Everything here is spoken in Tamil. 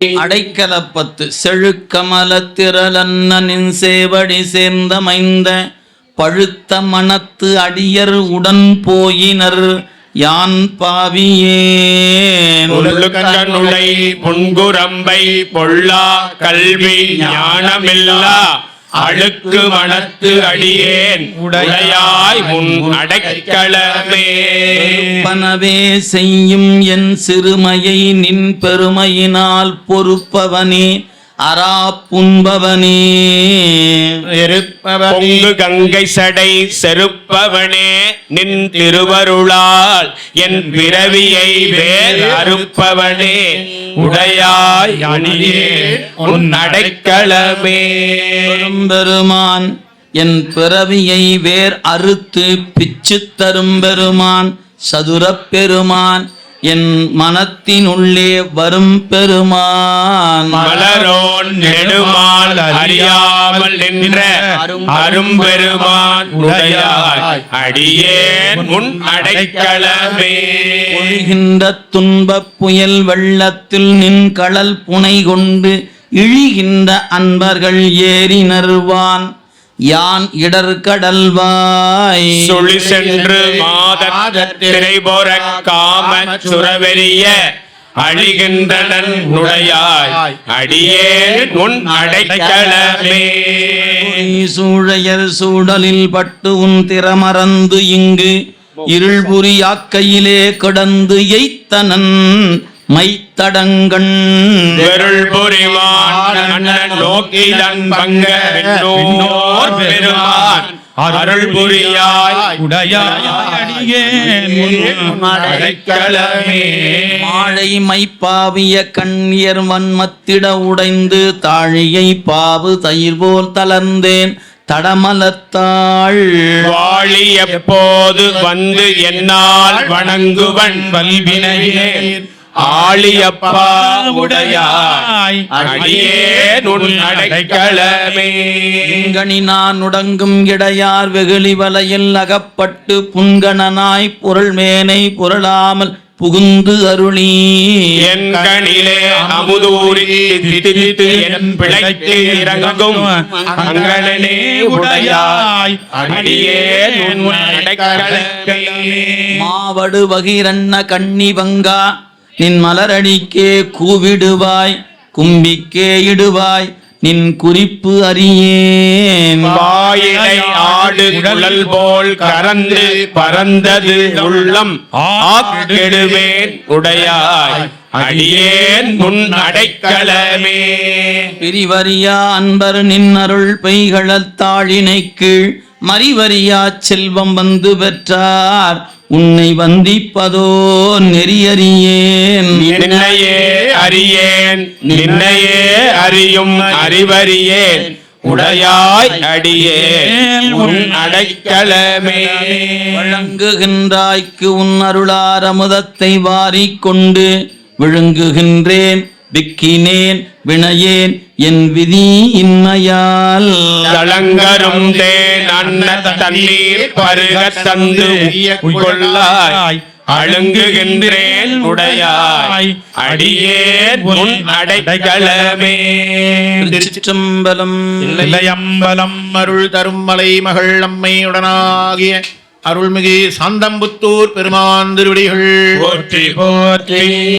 அடைக்கலப்பத்து செழுக்கமல திரளன்னனின் சேவடி சேர்ந்தமைந்த பழுத்த மனத்து அடியர் உடன் போயினர் யான் பாவியேன். உள்ளுக்கண்ணுளை புன்குரம்பை பொல்லா கல்வி ஞானமில்லா. அழுக்கு மனத்து அடியேன். உடையாய் உன் அடைக்கலமே. பனவே செய்யும் என் சிறுமையை நின் பெருமையினால் பொறுப்பவனே. அரா புன்பவனே பொங்கு கங்கை சடை செருப்பவனே நின் திருவருளால் என் பிறவியை வேர் அறுப்பவனே. உடையாய் அணியே உன் அடைக்கலமே. பெருமான் என் பிறவியை வேர் அறுத்து பிச்சு தரும் பெருமான் சதுரப் பெருமான் என் மனத்தினுள்ளே வரும் பெருமான். மலரோன் நெடுமால் அறியாமல் நின்ற அரும்பெருமான் உடையாய். அடியேன் உன் அடைக்கலமே. பொழிகின்ற துன்பப் புயல் வெள்ளத்தில் நின் கடல் புனை கொண்டு இழிகின்ற அன்பர்கள் ஏறினருவான் யான் இடர்கடல்வாய் சுழி சென்று மாதத்திரை போற காம சுரவெறிய அழிகின்றனன் உடையாய் அடியேன் உன் அடைக்கலமே. சூழையர் சூழலில் பட்டு உன் திறமறந்து இங்கு இருள்புரியாக்கையிலே கிடந்து எய்த்தனன். மைத்தடங்கண். வெருள் புரிவான் அண்ணன் நோக்கிலன் பங்க விண்ணோர் பெருமான். அருள் புரியாய் அடைக்கலமே. மாழை மைப்பாவிய கண்ணியர் வன்மத்திட உடைந்து தாழியை பாவு தயிர் போல் தளர்ந்தேன். தடமலத்தாள் வாழி எப்போது வந்து என்னால் வணங்குவன் வல்வினையே. ஆளியப்பா உடையாய் இங்கனி நான் உடங்கும் இடையார் வெகுளி வலையில் அகப்பட்டு புன்கணனாய் பொருள் மேனை புரளாமல் புகுந்து அருளி. என் கணிலே அமுதூரி திதித்து என் பிழைத்து இறங்கும் அங்கனே உடையாய் அடைக்கலமே. மாவடு வகிரண்ண கண்ணி வங்கா நின் மலரடிக்கே கூவிடுவாய் கும்பிக்கே இடுவாய் நின் குறிப்பு அறியேன். வாயிலை ஆடு குழல் போல் கறந்து பறந்தது உள்ளம் ஆக்கெடுவேன் உடையாய் அடியேன் முன் அடைக்கலமே. பிரிவரியா அன்பர் நின் அருள் பெய்களத்தாழினை கீழ் மறிவரியா செல்வம் வந்து பெற்றார். உன்னை வந்திப்பதோ நெறியறியேன். நின்னையே அறியேன். நின்னையே அறியும் அறிவறியேன். உடையாய் அடியேன். உன் அடைக்கலமே. வழங்குகின்றாய்க்கு உன் அருளார் அமுதத்தை வாரிக்கொண்டு விழுங்குகின்றேன். விக்கினேன். வினையேன். என் விதி இன்மையால் தளங்கரும் அன்ன தண்ணீர் பருக தந்து கொள்ளாய் அழுங்குகின்றேன் உடையாய். அடியேன் உன் அடைக்கலமே. திருச்சிற்றம்பலம். இல்லையம்பலம் அருள் தரும் மலை மகள் அம்மையுடனாகிய அருள்மிகு சாந்தம்புத்தூர் பெருமான் திருவடிகள். போற்றி போற்றி.